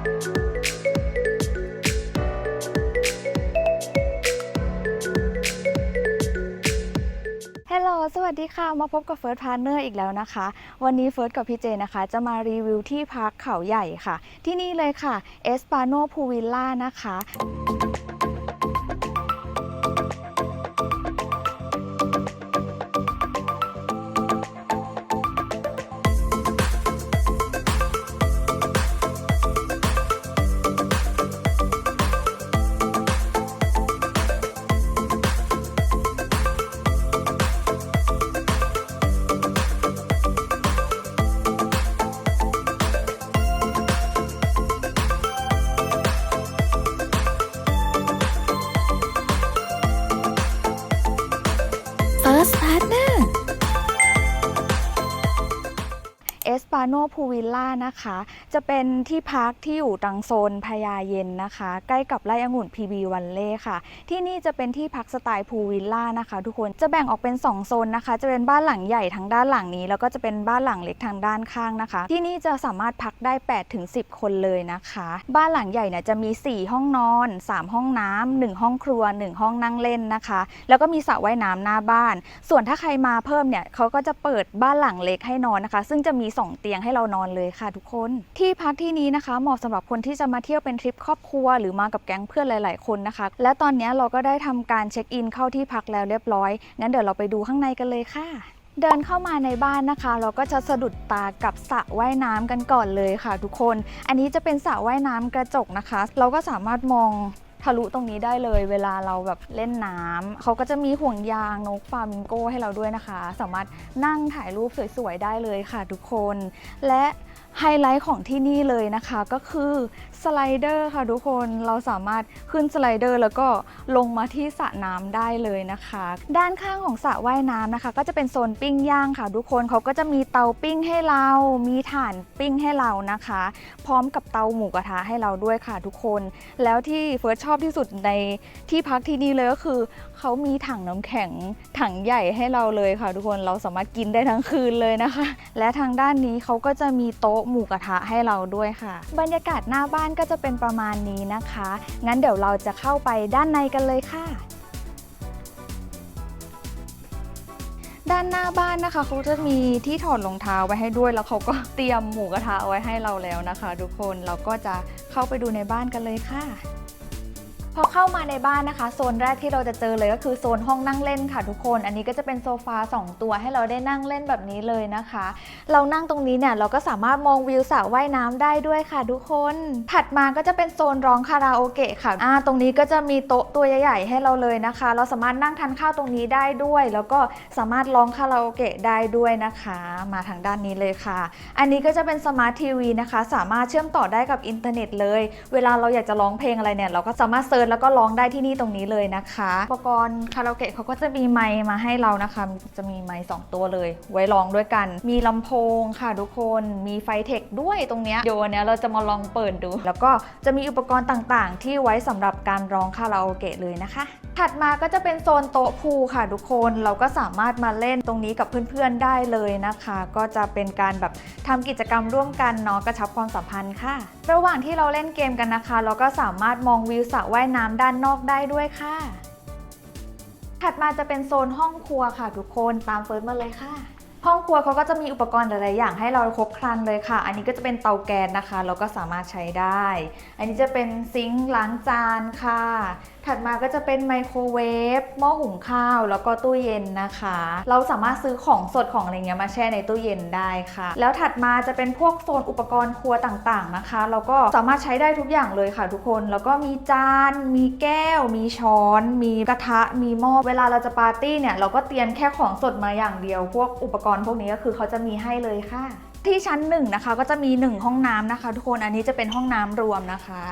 ฮัลโหล สวัสดีค่ะ มาพบกับเฟิร์สพาร์เนอร์อีกแล้วนะคะ วันนี้เฟิร์สกับพี่เจนะคะ จะมารีวิวที่พักเขาใหญ่ค่ะ ที่นี่เลยค่ะเอสปาโนพูวิลล่านะคะ เอสปาโนพูวิลล่านะคะ จะเป็นที่พักที่อยู่ตังโซนพญาเย็นนะคะ ใกล้กับไร่องุ่น PB วันเล่ค่ะ ที่นี่จะเป็นที่พักสไตล์พูวิลล่านะคะ ทุกคนจะแบ่งออกเป็น 2 โซนนะคะ จะเป็นบ้านหลังใหญ่ทางด้านหลังนี้ แล้วก็จะเป็นบ้านหลังเล็กทางด้านข้างนะคะ ที่นี่จะสามารถพักได้8ถึง10 คนเลยนะคะ บ้านหลังใหญ่เนี่ยจะมี 4 ห้องนอน 3 ห้องน้ำ1ห้องครัว 1 ห้องนั่งเล่นนะคะ แล้วก็มีสระว่ายน้ำหน้าบ้าน ส่วนถ้าใครมาเพิ่มเนี่ยเขาก็จะเปิดบ้านหลังเล็กให้นอนนะคะ ซึ่งจะมี 2เตียงให้เรานอนเลยค่ะทุกคน ที่พักที่นี้นะคะ เหมาะสำหรับคนที่จะมาเที่ยวเป็นทริปครอบครัว หรือมากับแก๊งเพื่อนหลาย ๆ คนนะคะ และตอนนี้เราก็ได้ทำการเช็คอินเข้าที่พักแล้วเรียบร้อย งั้นเดี๋ยวเราไปดูข้างในกันเลยค่ะเดินเข้ามาในบ้านนะคะ เราก็จะสะดุดตากับสระว่ายน้ำกันก่อนเลยค่ะ ทุกคน อันนี้จะเป็นสระว่ายน้ำกระจกนะคะ เราก็สามารถมอง ทะลุตรงนี้ได้เลย เวลาเราแบบเล่นน้ำเขาก็จะมีห่วงยางนกฟามิงโกให้เราด้วยนะคะ สามารถนั่งถ่ายรูปสวยๆได้เลยค่ะทุกคน และไฮไลท์ของที่นี่เลยนะคะก็คือ สไลเดอร์ค่ะทุกคนเราสามารถขึ้นสไลเดอร์แล้วก็ลงมาที่สระน้ำได้เลยนะคะ ด้านข้างของสระว่ายน้ำนะคะ ก็จะเป็นโซนปิ้งย่างค่ะ ทุกคนเขาก็จะมีเตาปิ้งให้เรา มีถ่านปิ้งให้เรานะคะ พร้อมกับเตาหมูกระทะให้เราด้วยค่ะทุกคน แล้วที่เฟิร์สชอบที่สุดในที่พักที่นี่เลยก็คือเขามีถังน้ำแข็งถังใหญ่ให้เราเลยค่ะ ทุกคนเราสามารถกินได้ทั้งคืนเลยนะคะ และทางด้านนี้เขาก็จะมีโต๊ะหมูกระทะให้เราด้วยค่ะ บรรยากาศหน้าบ้านก็จะเป็นประมาณนี้นะคะ งั้นเดี๋ยวเราจะเข้าไปด้านในกันเลยค่ะ ด้านหน้าบ้านนะคะเขาจะมีที่ถอดรองเท้าไว้ให้ด้วย แล้วเขาก็เตรียมหมูกระทะเอาไว้ให้เราแล้วนะคะ ทุกคนเราก็จะเข้าไปดูในบ้านกันเลยค่ะ พอเข้ามาในบ้านนะคะ โซนแรกที่เราจะเจอเลยก็คือโซนห้องนั่งเล่นค่ะทุกคน อันนี้ก็จะเป็นโซฟา2 ตัวให้เราได้นั่งเล่นแบบนี้เลยนะคะ เรานั่งตรงนี้เนี่ยเราก็สามารถมองวิวสระว่ายน้ำได้ด้วยค่ะทุกคน ถัดมาก็จะเป็นโซนร้องคาราโอเกะค่ะอ่าตรงนี้ก็จะมีโต๊ะตัวใหญ่ ๆ ให้เราเลยนะคะ เราสามารถนั่งทานข้าวตรงนี้ได้ด้วย แล้วก็สามารถร้องคาราโอเกะได้ด้วยนะคะ มาทางด้านนี้เลยค่ะ อันนี้ก็จะเป็นสมาร์ททีวีนะคะ สามารถเชื่อมต่อได้กับอินเทอร์เน็ตเลย เวลาเราอยากจะร้องเพลงอะไรเนี่ยเราก็สามารถเซิร์ชแล้วก็ร้องได้ที่นี่ตรงนี้เลยนะคะ อุปกรณ์คาราโอเกะเขาก็จะมีไมค์มาให้เรานะคะ จะมีไมค์สองตัวเลย ไว้ร้องด้วยกัน มีลำโพงค่ะทุกคน มีไฟเทคด้วยตรงเนี้ยเดี๋ยววันนี้เราจะมาลองเปิดดู แล้วก็จะมีอุปกรณ์ต่างๆ ที่ไว้สำหรับการร้องคาราโอเกะเลยนะคะ ถัดมาก็จะเป็นโซนโต๊ะพูค่ะทุกคนเราก็สามารถมาเล่นตรงนี้กับเพื่อนๆได้เลยนะคะ ก็จะเป็นการแบบทำกิจกรรมร่วมกันเนาะกระชับความสัมพันธ์ค่ะ ระหว่างที่เราเล่นเกมกันนะคะ เราก็สามารถมองวิวสระว่ายน้ำด้านนอกได้ด้วยค่ะ ถัดมาจะเป็นโซนห้องครัวค่ะทุกคนตามเฟิร์สมาเลยค่ะ ห้องครัวเขาก็จะมีอุปกรณ์หลายๆอย่างให้เราครบครันเลยค่ะ อันนี้ก็จะเป็นเตาแก๊สนะคะ เราก็สามารถใช้ได้ อันนี้จะเป็นซิงค์ล้างจานค่ะ ถัดมาก็จะเป็นไมโครเวฟ หม้อหุงข้าว แล้วก็ตู้เย็นนะคะ เราสามารถซื้อของสดของอะไรเงี้ยมาแช่ในตู้เย็นได้ค่ะ แล้วถัดมาจะเป็นพวกโซนอุปกรณ์ครัวต่างๆนะคะแล้วก็สามารถใช้ได้ทุกอย่างเลยค่ะ ทุกคน แล้วก็มีจาน มีแก้ว มีช้อน มีกระทะ มีหม้อ เวลาเราจะปาร์ตี้เนี่ย เราก็เตรียมแค่ของสดมาอย่างเดียว พวกอุปกรณ์พวกนี้ก็คือเขาจะมีให้เลยค่ะ ที่ชั้นหนึ่งนะคะก็จะมี 1 ห้องน้ำนะคะ ทุกคนอันนี้จะเป็นห้องน้ำรวมนะคะ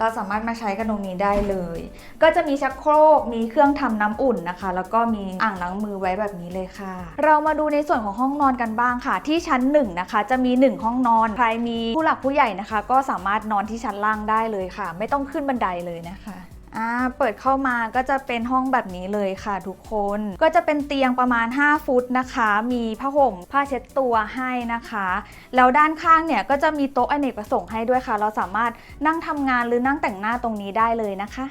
เราสามารถมาใช้กันตรงนี้ได้เลย ก็จะมีชักโครกมีเครื่องทำน้ำอุ่นนะคะ แล้วก็มีอ่างล้างมือไว้แบบนี้เลยค่ะ เรามาดูในส่วนของห้องนอนกันบ้างค่ะ ที่ชั้นหนึ่งนะคะ จะมี 1 ห้องนอนใครมีผู้หลักผู้ใหญ่นะคะ ก็สามารถนอนที่ชั้นล่างได้เลยค่ะ ไม่ต้องขึ้นบันไดเลยนะคะ อ่าเปิดเข้ามาก็จะเป็นห้องแบบนี้เลยค่ะทุกคน ก็จะเป็นเตียงประมาณ 5 ฟุตนะคะ มีผ้าห่มผ้าเช็ดตัวให้นะคะ แล้วด้านข้างเนี่ยก็จะมีโต๊ะอเนกประสงค์ให้ด้วยค่ะ เราสามารถนั่งทำงานหรือนั่งแต่งหน้าตรงนี้ได้เลยนะคะ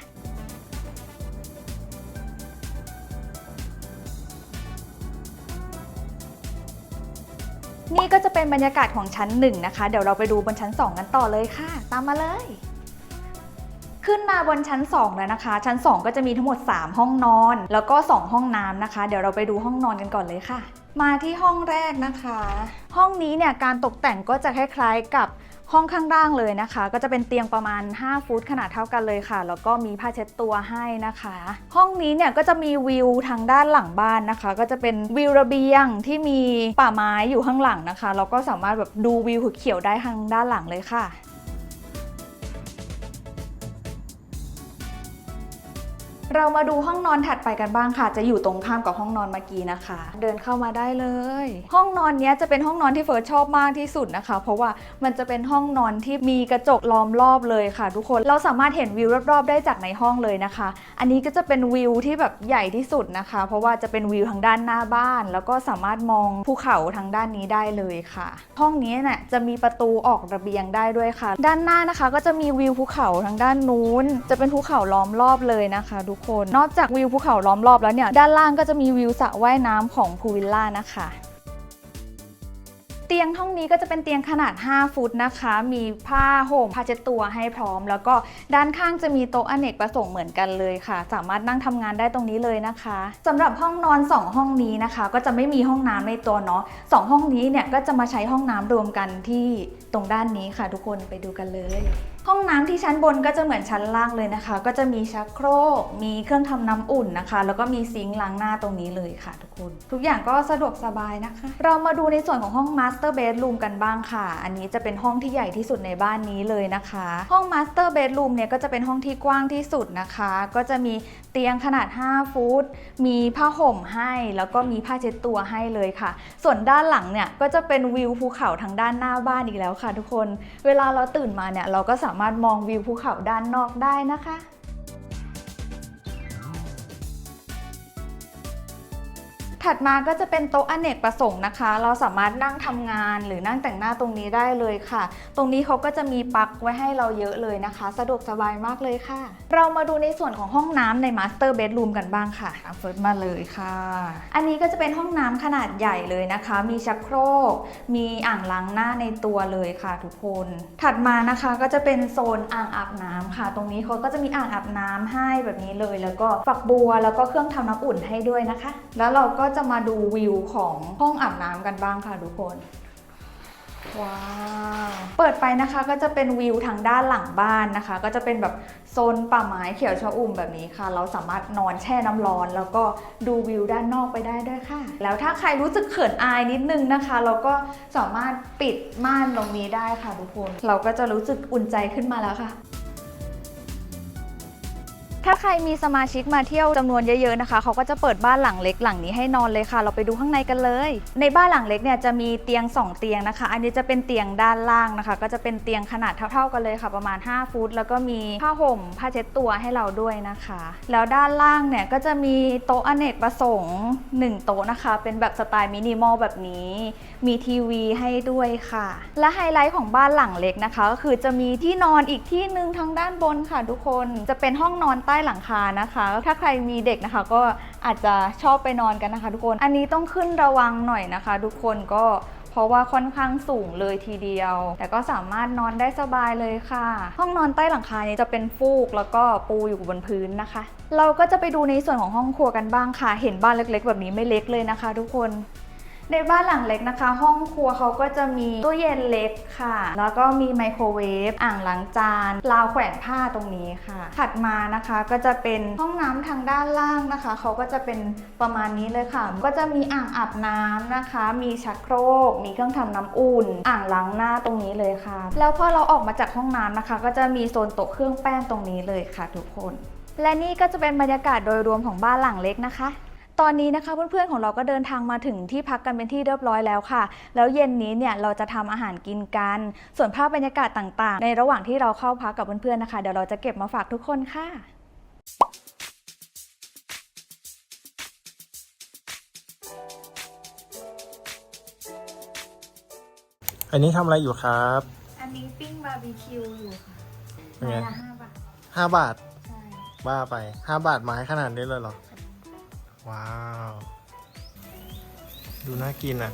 นี่ก็จะเป็นบรรยากาศของชั้นหนึ่งนะคะ เดี๋ยวเราไปดูบนชั้น 2 กันต่อเลยค่ะ ตามมาเลย ขึ้นมาบนชั้น 2 แล้วนะคะ ชั้น 2 ก็จะมีทั้งหมด 3 ห้องนอน แล้วก็ 2 ห้องน้ำนะคะ เดี๋ยวเราไปดูห้องนอนกันก่อนเลยค่ะ มาที่ห้องแรกนะคะ ห้องนี้เนี่ยการตกแต่งก็จะคล้ายๆกับห้องข้างล่างเลยนะคะ ก็จะเป็นเตียงประมาณ 5 ฟุตขนาดเท่ากันเลยค่ะ แล้วก็มีผ้าเช็ดตัวให้นะคะ ห้องนี้เนี่ยก็จะมีวิวทางด้านหลังบ้านนะคะ ก็จะเป็นวิวระเบียงที่มีป่าไม้อยู่ข้างหลังนะคะแล้วก็สามารถแบบดูวิวเขียวๆได้ทางด้านหลังเลยค่ะ เรามาดูห้องนอนถัดไปกันบ้างค่ะ จะอยู่ตรงข้ามกับห้องนอนเมื่อกี้นะคะ เดินเข้ามาได้เลย ห้องนอนนี้จะเป็นห้องนอนที่เฟิร์สชอบมากที่สุดนะคะ เพราะว่ามันจะเป็นห้องนอนที่มีกระจกล้อมรอบเลยค่ะ ทุกคนเราสามารถเห็นวิวรอบๆ ได้จากในห้องเลยนะคะ อันนี้ก็จะเป็นวิวที่แบบใหญ่ที่สุดนะคะ เพราะว่าจะเป็นวิวทางด้านหน้าบ้าน แล้วก็สามารถมองภูเขาทางด้านนี้ได้เลยค่ะ ห้องนี้เนี่ยจะมีประตูออกระเบียงได้ด้วยค่ะ ด้านหน้านะคะ ก็จะมีวิวภูเขาทางด้านนู้น จะเป็นภูเขาล้อมรอบเลยนะคะทุกคน นอกจากวิวภูเขาล้อมรอบแล้วเนี่ย ด้านล่างก็จะมีวิวสระว่ายน้ำของพูวิลล่านะคะเตียงห้องนี้ก็จะเป็นเตียงขนาด 5 ฟุตนะคะ มีผ้าห่มผ้าเช็ดตัวให้พร้อม แล้วก็ด้านข้างจะมีโต๊ะอเนกประสงค์เหมือนกันเลยค่ะ สามารถนั่งทำงานได้ตรงนี้เลยนะคะสำหรับห้องนอน 2 ห้องนี้นะคะ ก็จะไม่มีห้องน้ำในตัวเนาะสองห้องนี้เนี่ยก็จะมาใช้ห้องน้ำรวมกันที่ตรงด้านนี้ค่ะ ทุกคนไปดูกันเลย ห้องน้ำที่ชั้นบนก็จะเหมือนชั้นล่างเลยนะคะ ก็จะมีชักโครก มีเครื่องทำน้ำอุ่นนะคะ แล้วก็มีซิงค์ล้างหน้าตรงนี้เลยค่ะทุกคน ทุกอย่างก็สะดวกสบายนะคะ เรามาดูในส่วนของห้อง Master Bedroom กันบ้างค่ะ อันนี้จะเป็นห้องที่ใหญ่ที่สุดในบ้านนี้เลยนะคะ ห้อง Master Bedroom เนี่ยก็จะเป็นห้องที่กว้างที่สุดนะคะ ก็จะมีเตียงขนาด 5 ฟุต มีผ้าห่มให้ แล้วก็มีผ้าเช็ดตัวให้เลยค่ะ ส่วนด้านหลังเนี่ยก็จะเป็นวิวภูเขาทางด้านหน้าบ้านอีกแล้วค่ะ ทุกคน เวลาเราตื่นมาเนี่ยเราก็สามารถมองวิวภูเขาด้านนอกได้นะคะ ถัดมาก็จะเป็นโต๊ะอเนกประสงค์นะคะ เราสามารถนั่งทำงานหรือนั่งแต่งหน้าตรงนี้ได้เลยค่ะ ตรงนี้เขาก็จะมีปลั๊กไว้ให้เราเยอะเลยนะคะ สะดวกสบายมากเลยค่ะ เรามาดูในส่วนของห้องน้ำในมาสเตอร์เบดรูมกันบ้างค่ะเฟิร์สมาเลยค่ะ อันนี้ก็จะเป็นห้องน้ำขนาดใหญ่เลยนะคะ มีชักโครก มีอ่างล้างหน้าในตัวเลยค่ะทุกคน ถัดมานะคะก็จะเป็นโซนอ่างอาบน้ำค่ะ ตรงนี้เขาก็จะมีอ่างอาบน้ำให้แบบนี้เลย แล้วก็ฝักบัวแล้วก็เครื่องทำน้ำอุ่นให้ด้วยนะคะ แล้วเราก็จะมาดูวิวของห้องอาบน้ำกันบ้างค่ะทุกคน ว้าว เปิดไปนะคะก็จะเป็นวิวทางด้านหลังบ้านนะคะ ก็จะเป็นแบบโซนป่าไม้เขียวชอุ่มแบบนี้ค่ะ เราสามารถนอนแช่น้ำร้อน แล้วก็ดูวิวด้านนอกไปได้ด้วยค่ะ แล้วถ้าใครรู้สึกเขินอายนิดนึงนะคะ เราก็สามารถปิดม่านตรงนี้ได้ค่ะทุกคน เราก็จะรู้สึกอุ่นใจขึ้นมาแล้วค่ะ ถ้าใครมีสมาชิกมาเที่ยวจำนวนเยอะๆนะคะเขาก็จะเปิดบ้านหลังเล็กหลังนี้ให้นอนเลยค่ะ เราไปดูข้างในกันเลย ในบ้านหลังเล็กเนี่ยจะมีเตียง 2 เตียงนะคะ อันนี้จะเป็นเตียงด้านล่างนะคะ ก็จะเป็นเตียงขนาดเท่า ๆกันเลยค่ะ ประมาณ 5 ฟุต แล้วก็มีผ้าห่มผ้าเช็ดตัวให้เราด้วยนะคะ แล้วด้านล่างเนี่ยก็จะมีโต๊ะอเนกประสงค์1โต๊ะนะคะ เป็นแบบสไตล์มินิมอลแบบนี้ มีทีวีให้ด้วยค่ะ และไฮไลท์ของบ้านหลังเล็กนะคะ ก็คือจะมีที่นอนอีกที่หนึ่งทางด้านบนค่ะ ทุกคนจะเป็นห้องนอนใต้หลังคานะคะ ถ้าใครมีเด็กนะคะ ก็อาจจะชอบไปนอนกันนะคะ ทุกคนอันนี้ต้องขึ้นระวังหน่อยนะคะ ทุกคนก็เพราะว่าค่อนข้างสูงเลยทีเดียว แต่ก็สามารถนอนได้สบายเลยค่ะ ห้องนอนใต้หลังคานี้จะเป็นฟูกแล้วก็ปูอยู่บนพื้นนะคะ เราก็จะไปดูในส่วนของห้องครัวกันบ้างค่ะ เห็นบ้านเล็กๆ แบบนี้ไม่เล็กเลยนะคะ ทุกคน ในบ้านหลังเล็กนะคะ ห้องครัวเขาก็จะมีตู้เย็นเล็กค่ะ แล้วก็มีไมโครเวฟอ่างล้างจานราวแขวนผ้าตรงนี้ค่ะ ถัดมานะคะก็จะเป็นห้องน้ำทางด้านล่างนะคะเขาก็จะเป็นประมาณนี้เลยค่ะ ก็จะมีอ่างอาบน้ำนะคะ มีชักโครก มีเครื่องทำน้ำอุ่น อ่างล้างหน้าตรงนี้เลยค่ะ แล้วพอเราออกมาจากห้องน้ำนะคะ ก็จะมีโซนโต๊ะเครื่องแป้งตรงนี้เลยค่ะ ทุกคน และนี่ก็จะเป็นบรรยากาศโดยรวมของบ้านหลังเล็กนะคะ ตอนนี้นะคะเพื่อนๆของเราก็เดินทางมาถึงที่พักกันเป็นที่เรียบร้อยแล้วค่ะ แล้วเย็นนี้เนี่ยเราจะทำอาหารกินกัน ส่วนภาพบรรยากาศต่างๆ ในระหว่างที่เราเข้าพักกับเพื่อนๆนะคะ เดี๋ยวเราจะเก็บมาฝากทุกคนค่ะอันนี้ทำอะไรอยู่ครับ อันนี้ปิ้งบาร์บีคิวอยู่ค่ะไม้ลห้าบาทห้าบาท ใช่ บ้าไปห้าบาทไม้ขนาดนี้เลยเหรอ ใช่ ว้าว ดูน่ากินอะ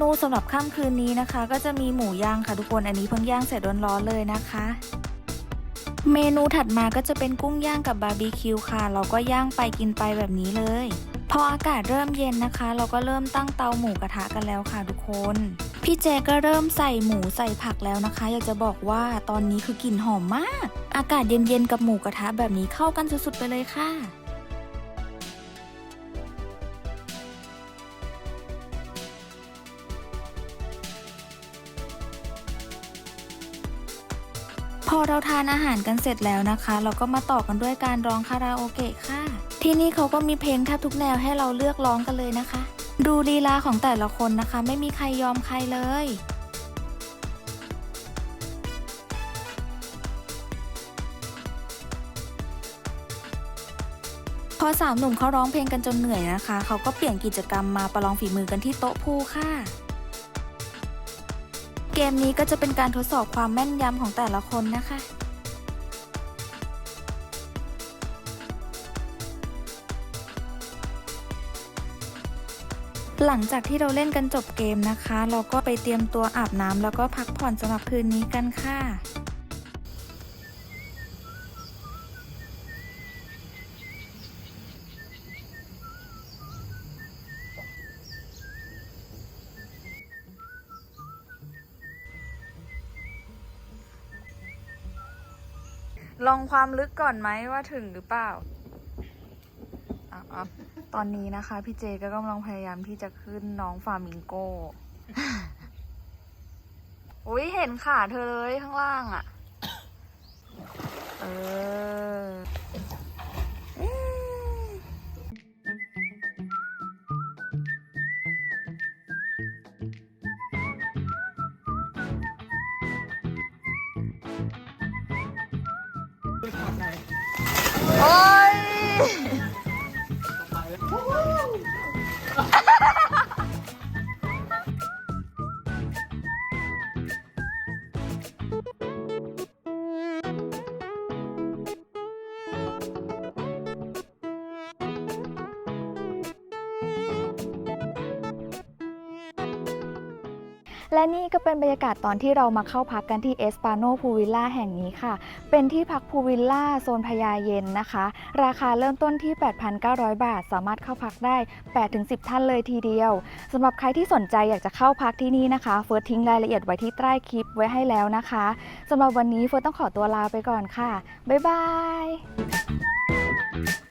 นูสำหรับค่ำคืนนี้นะคะ ก็จะมีหมูย่างค่ะทุกคนอันนี้เพิ่งย่างเสร็จร้อนๆเลยนะคะ เมนูถัดมาก็จะเป็นกุ้งย่างกับบาร์บีคิวค่ะ เราก็ย่างไปกินไปแบบนี้เลย พออากาศเริ่มเย็นนะคะ เราก็เริ่มตั้งเตาหมูกระทะกันแล้วค่ะทุกคน พี่เจก็เริ่มใส่หมูใส่ผักแล้วนะคะ อยากจะบอกว่าตอนนี้คือกลิ่นหอมมาก อากาศเย็นๆกับหมูกระทะแบบนี้เข้ากันสุดๆไปเลยค่ะ พอเราทานอาหารกันเสร็จแล้วนะคะ เราก็มาต่อกันด้วยการร้องคาราโอเกะค่ะ ที่นี่เขาก็มีเพลงแทบทุกแนวให้เราเลือกร้องกันเลยนะคะ ดูลีลาของแต่ละคนนะคะ ไม่มีใครยอมใครเลยพอสามหนุ่มเขาร้องเพลงกันจนเหนื่อยนะคะ เขาก็เปลี่ยนกิจกรรมมาประลองฝีมือกันที่โต๊ะพูค่ะ เกมนี้ก็จะเป็นการทดสอบความแม่นยำของแต่ละคนนะคะ หลังจากที่เราเล่นกันจบเกมนะคะ เราก็ไปเตรียมตัวอาบน้ำแล้วก็พักผ่อนสำหรับคืนนี้กันค่ะ ลองความลึกก่อนไหมว่าถึงหรือเปล่าอะตอนนี้นะคะ พี่เจก็กำลังพยายามที่จะขึ้นน้องฟามิงโกอุ้ยเห็นขาเธอเลยข้างล่างอะ่ะ เออ และนี่ก็เป็นบรรยากาศตอนที่เรามาเข้าพักกันที่เอสปาโนพูวิลล่าแห่งนี้ค่ะ เป็นที่พักพูวิลล่าโซนพญาเย็นนะคะ ราคาเริ่มต้นที่ 8,900 บาท สามารถเข้าพักได้ 8-10 ท่านเลยทีเดียวสำหรับใครที่สนใจอยากจะเข้าพักที่นี่นะคะ เฟิร์สทิ้งรายละเอียดไว้ที่ใต้คลิปไว้ให้แล้วนะคะสำหรับวันนี้เฟิร์สต้องขอตัวลาไปก่อนค่ะ บ๊ายบาย